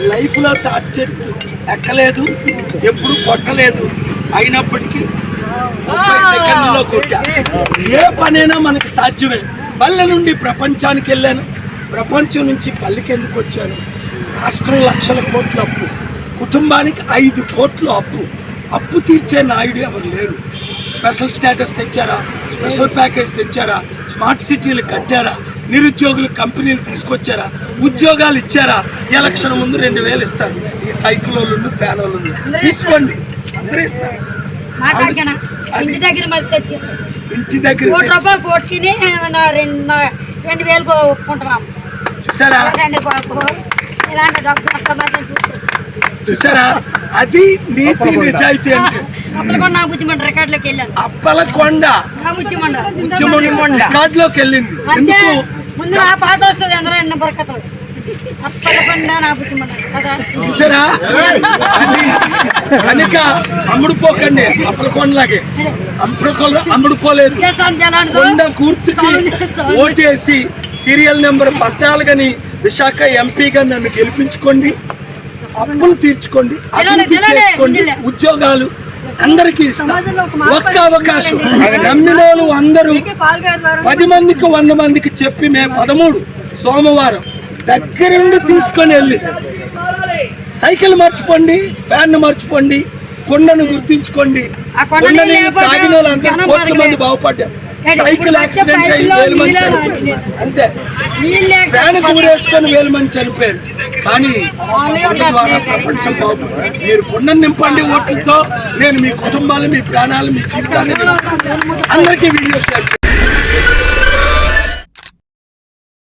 లైఫ్లో తాటి చెట్టు ఎక్కలేదు ఎప్పుడు కొట్టలేదు. అయినప్పటికీ ముప్పై సెకండ్లో కొట్టా. ఏ పనైనా మనకి సాధ్యమే. పల్లె నుండి ప్రపంచానికి వెళ్ళాను. ప్రపంచం నుంచి పల్లెకి ఎందుకు వచ్చాను? రాష్ట్రం లక్షల కోట్ల అప్పు. కుటుంబానికి ఐదు కోట్లు అప్పు. అప్పు తీర్చే నాయుడు ఎవరు లేరు. స్పెషల్ స్టేటస్ తెచ్చారా? స్పెషల్ ప్యాకేజ్ తెచ్చారా? స్మార్ట్ సిటీలు కట్టారా? నిరుద్యోగులు కంపెనీలు తీసుకొచ్చారా? ఉద్యోగాలు ఇచ్చారా? ఎలక్షన్ ముందు రెండు వేలు ఇస్తారు. ఈ సైకిల్ వాళ్ళు ఫ్యాన్ వాళ్ళు తీసుకోండి. అందరూ ఇస్తారు. ఇంటి దగ్గర ఇంటి దగ్గర కోటి తెచ్చి- రూపాయలు కోటికి నా రెండు వేలు ఒప్పుకుంటున్నాం చూసారా? ఇలాంటి డబ్బు చూసారా? అది నీతి నిజాయితీ అంటే. అప్పలకొండ ఉద్యమం రికార్డులోకి వెళ్ళింది. ఎందుకు? ముందు నా పాట వస్తుంది అందరూ ఎన్న బరకతలు. చూసారా? కనుక అమ్ముడుపోకండి అప్పలకొండలాగే. అప్పలకొండ అమ్ముడుపోలేదు చేస్తాను జలాంటిదో కొండ కూర్తికి ఓటేసి సీరియల్ నెంబర్ పద్నాలుగని విశాఖ ఎంపీగా నన్ను గెలిపించుకోండి అప్పులు తీర్చుకోండి అభివృద్ధి చేసుకోండి. ఉద్యోగాలు అందరికీ ఒక్క అవకాశం. నమ్మిన వాళ్ళు అందరూ పది మందికి వంద మందికి చెప్పి మే పదమూడు సోమవారం దగ్గరుండి తీసుకొని వెళ్ళి సైకిల్ మర్చిపోండి ఫ్యాన్ మర్చిపోండి కొండను గుర్తించుకోండి. కొండని తాగిన వాళ్ళందరూ కోట్ల మంది. బాగుపడ్డారు. సైకిల్ యాక్సిడెంట్ అయ్యి వేలు మంది చనిపోయారు. అంతే. ఫ్యాన్ ఊరేసుకొని వేలు మంది చనిపోయారు. కానీ ద్వారా ప్రపంచం బాగుంది. మీరు కొండ నింపండి ఓట్లతో. నేను మీ కుటుంబాలు మీ ప్రాణాలు మీ జీవితాన్ని అందరికీ వీడియో షేర్